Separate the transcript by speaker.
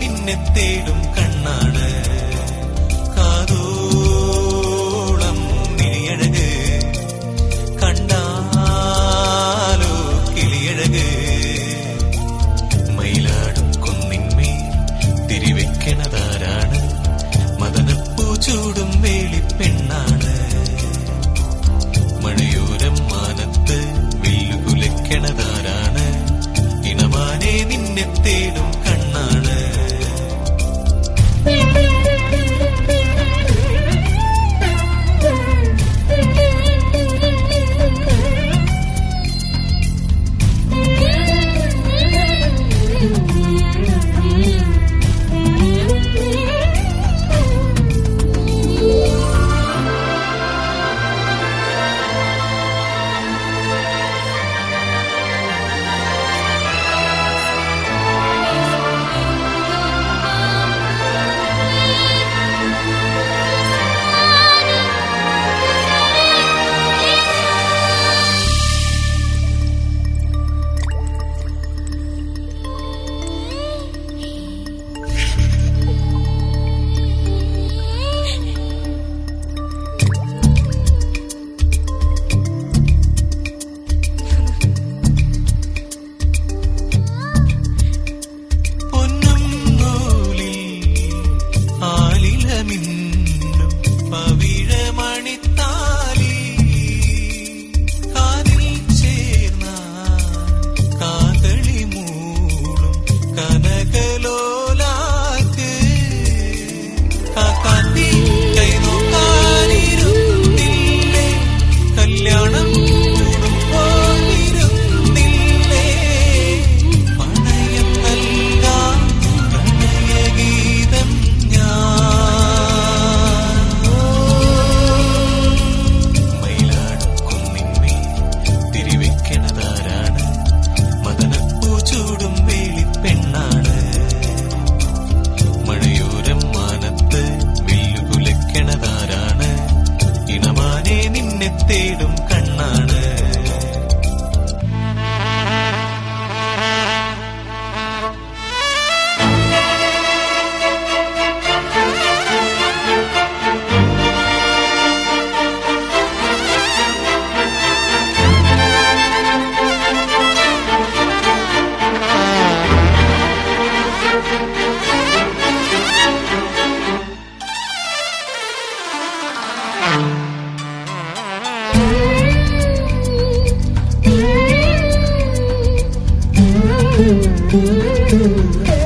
Speaker 1: നിന്നെ തേടും Kannad Thank you.